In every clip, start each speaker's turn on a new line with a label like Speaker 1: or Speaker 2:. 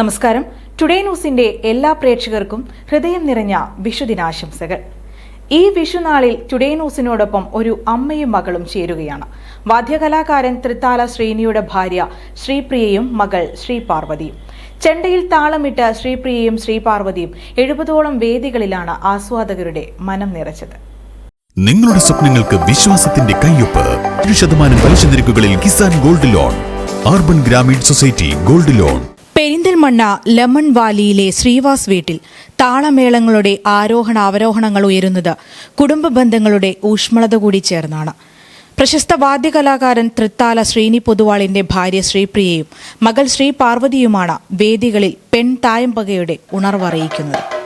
Speaker 1: നമസ്കാരം. ടുഡേ ന്യൂസിന്റെ എല്ലാ പ്രേക്ഷകർക്കും ഹൃദയം നിറഞ്ഞ വിഷുദിനാശംസകൾ. ഈ വിഷുനാളിൽ ടുഡേ ന്യൂസിനോടൊപ്പം ഒരു അമ്മയും മകളും ചേരുകയാണ്. വാദ്യകലാകാരൻ തൃത്താല ശ്രീനിയുടെ ഭാര്യ ശ്രീപ്രിയയും മകൾ ശ്രീ പാർവതിയും ചെണ്ടയിൽ താളമിട്ട് ശ്രീപ്രിയയും ശ്രീ പാർവതിയും എഴുപതോളം വേദികളിലാണ് ആസ്വാദകരുടെ മനം നിറച്ചത്.
Speaker 2: നിങ്ങളുടെ സ്വപ്നങ്ങൾക്ക് വിശ്വാസത്തിന്റെ കയ്യൊപ്പ്. ഏഴ് ശതമാനം പലിശ നിരക്കുകളിൽ Kisan gold loan. Urban Grameen society gold loan.
Speaker 1: Perinthalmanna lemon വാലിയിലെ Sreevas വീട്ടിൽ താളമേളങ്ങളുടെ ആരോഹണ അവരോഹണങ്ങൾ ഉയരുന്നത് കുടുംബ ബന്ധങ്ങളുടെ ഊഷ്മളത കൂടി ചേർന്നാണ്. പ്രശസ്ത വാദ്യകലാകാരൻ തൃത്താല ശ്രീനി പൊതുവാളിന്റെ ഭാര്യ ശ്രീപ്രിയയും മകൾ ശ്രീ പാർവതിയുമാണ് വേദികളിൽ പെൺ തായമ്പകയുടെ ഉണർവറിയിക്കുന്നത്.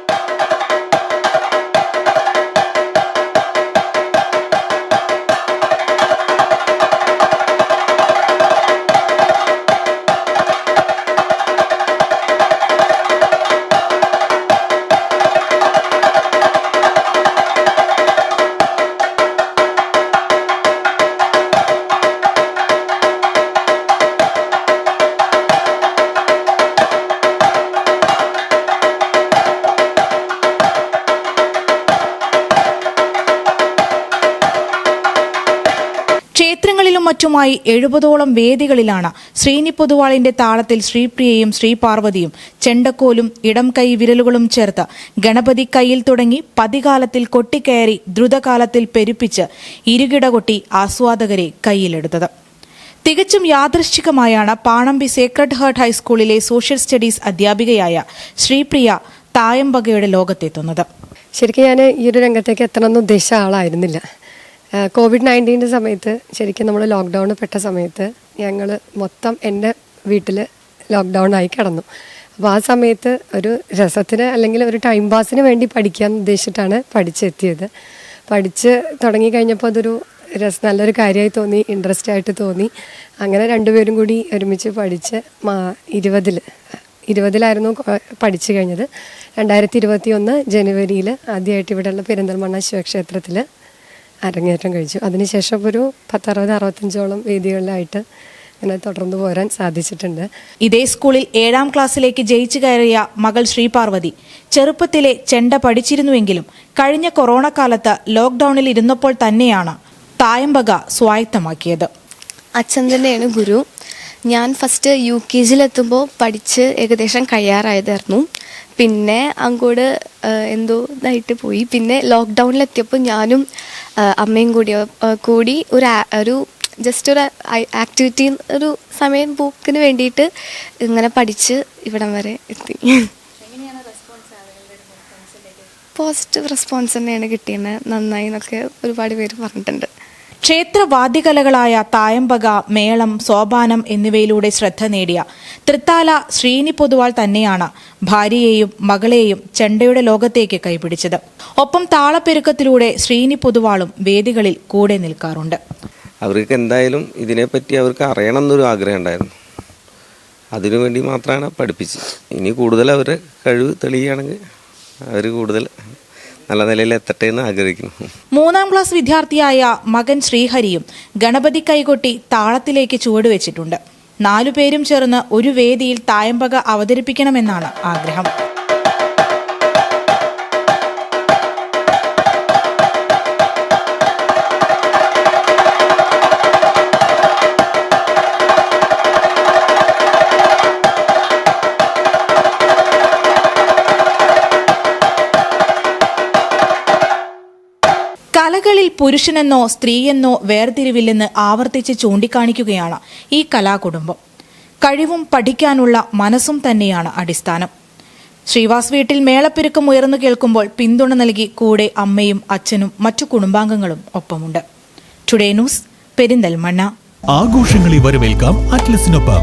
Speaker 1: ക്ഷേത്രങ്ങളിലും മറ്റുമായി എഴുപതോളം വേദികളിലാണ് ശ്രീനി പൊതുവാളിന്റെ താളത്തിൽ ശ്രീപ്രിയയും ശ്രീപാർവതിയും ചെണ്ടക്കോലും ഇടം കൈ വിരലുകളും ചേർത്ത് ഗണപതി കയ്യിൽ തുടങ്ങി പതികാലത്തിൽ കൊട്ടിക്കയറി ദ്രുതകാലത്തിൽ പെരുപ്പിച്ച് ഇരുകിട കൊട്ടി ആസ്വാദകരെ കൈയിലെടുത്തത് തികച്ചും യാദൃശ്ചികമായാണ് പാണമ്പി സേക്രഡ് ഹേർട്ട് ഹൈസ്കൂളിലെ സോഷ്യൽ സ്റ്റഡീസ് അധ്യാപികയായ ശ്രീപ്രിയ തായമ്പകയുടെ ലോകത്തെത്തുന്നത്.
Speaker 3: ശരിക്കും ഞാൻ ഈ ഒരു രംഗത്തേക്ക് എത്തണമെന്ന് ഉദ്ദേശിച്ച ആളായിരുന്നില്ല. കോവിഡ് നയന്റീന്റെ സമയത്ത് ശരിക്കും നമ്മൾ ലോക്ക്ഡൗൺ പെട്ട സമയത്ത് ഞങ്ങൾ മൊത്തം എന്റെ വീട്ടിൽ ലോക്ക്ഡൗൺ ആയി കിടന്നു. അപ്പോൾ ആ സമയത്ത് ഒരു രസത്തിന് അല്ലെങ്കിൽ ഒരു ടൈം പാസിന് വേണ്ടി പഠിക്കാൻ ഉദ്ദേശിച്ചിട്ടാണ് പഠിച്ചെത്തിയത്. പഠിച്ച് തുടങ്ങി കഴിഞ്ഞപ്പോൾ അതൊരു രസ നല്ലൊരു കാര്യമായി തോന്നി ഇൻട്രസ്റ്റ് ആയിട്ട് തോന്നി. അങ്ങനെ രണ്ടുപേരും കൂടി ഒരുമിച്ച് പഠിച്ച് മാ ഇരുപതിൽ ഇരുപതിലായിരുന്നു പഠിച്ചു കഴിഞ്ഞത്. രണ്ടായിരത്തി ഇരുപത്തി ഒന്ന് ജനുവരിയിൽ ആദ്യമായിട്ട് ഇവിടെയുള്ള പെരിന്തൽമണ്ണ ശിവക്ഷേത്രത്തിൽ അരങ്ങേറ്റം കഴിച്ചു. അതിനുശേഷം ഒരു പത്തറുപത് അറുപത്തഞ്ചോളം വേദികളിലായിട്ട് ഇങ്ങനെ തുടർന്ന് പോരാൻ സാധിച്ചിട്ടുണ്ട്.
Speaker 1: ഇതേ സ്കൂളിൽ ഏഴാം ക്ലാസ്സിലേക്ക് ജയിച്ചു കയറിയ മകൾ ശ്രീപാർവതി ചെറുപ്പത്തിലെ ചെണ്ട പഠിച്ചിരുന്നുവെങ്കിലും കഴിഞ്ഞ കൊറോണ കാലത്ത് ലോക്ക്ഡൌണിൽ ഇരുന്നപ്പോൾ തന്നെയാണ് തായമ്പക സ്വായത്തമാക്കിയത്.
Speaker 4: അച്ഛൻ തന്നെയാണ് ഗുരു. ഞാൻ ഫസ്റ്റ് യു കെ ജിയിലെത്തുമ്പോൾ പഠിച്ച് ഏകദേശം കഴിയാറായതായിരുന്നു. പിന്നെ അങ്ങോട്ട് എന്തോ ഇതായിട്ട് പോയി. പിന്നെ ലോക്ക്ഡൗണിലെത്തിയപ്പോൾ ഞാനും അമ്മയും കൂടി കൂടി ഒരു ഒരു ജസ്റ്റ് ഒരു ആക്ടിവിറ്റി ഒരു സമയം പോക്കിന് വേണ്ടിയിട്ട് ഇങ്ങനെ പഠിച്ച് ഇവിടം വരെ എത്തി. പോസിറ്റീവ് റെസ്പോൺസ് തന്നെയാണ് കിട്ടിയത് നന്നായി എന്നൊക്കെ ഒരുപാട് പേര് പറഞ്ഞിട്ടുണ്ട്.
Speaker 1: ക്ഷേത്ര വാദ്യകലകളായ തായമ്പക മേളം സോപാനം എന്നിവയിലൂടെ ശ്രദ്ധ നേടിയ തൃത്താല ശ്രീനി പൊതുവാൾ തന്നെയാണ് ഭാര്യയെയും മകളെയും ചെണ്ടയുടെ ലോകത്തേക്ക് കൈപിടിച്ചത്. ഒപ്പം താളപ്പെരുക്കത്തിലൂടെ ശ്രീനി പൊതുവാളും വേദികളിൽ കൂടെ നിൽക്കാറുണ്ട്.
Speaker 5: അവർക്ക് എന്തായാലും ഇതിനെപ്പറ്റി അവർക്ക് അറിയണം എന്നൊരു ആഗ്രഹം ഉണ്ടായിരുന്നു. അതിനുവേണ്ടി മാത്രമാണ് പഠിപ്പിച്ചത്. ഇനി കൂടുതൽ അവരുടെ കഴിവ് തെളിയുകയാണെങ്കിൽ അവർ കൂടുതൽ നല്ല നിലയിൽ എത്തട്ടെ എന്ന് ആഗ്രഹിക്കുന്നു.
Speaker 1: മൂന്നാം ക്ലാസ് വിദ്യാർത്ഥിയായ മകൻ ശ്രീഹരിയും ഗണപതി കൈകൊട്ടി താളത്തിലേക്ക് ചുവടുവെച്ചിട്ടുണ്ട് നാലുപേരും ചേർന്ന് ഒരു വേദിയിൽ തായമ്പക അവതരിപ്പിക്കണമെന്നാണ് ആഗ്രഹം. പുരുഷനെന്നോ സ്ത്രീയെന്നോ വേർതിരിവില്ലെന്ന് ആവർത്തിച്ച് ചൂണ്ടിക്കാണിക്കുകയാണ് ഈ കലാകുടുംബം. കഴിവും പഠിക്കാനുള്ള മനസ്സും തന്നെയാണ് അടിസ്ഥാനം. ശ്രീവാസ് വീട്ടിൽ മേളപ്പെരുക്കം ഉയർന്നു കേൾക്കുമ്പോൾ പിന്തുണ നൽകി കൂടെ അമ്മയും അച്ഛനും മറ്റു കുടുംബാംഗങ്ങളും ഒപ്പമുണ്ട്. Today news Perinthalmanna.
Speaker 2: ആഘോഷങ്ങളെ വരവേൽക്കാം അറ്റ്ലസിനൊപ്പം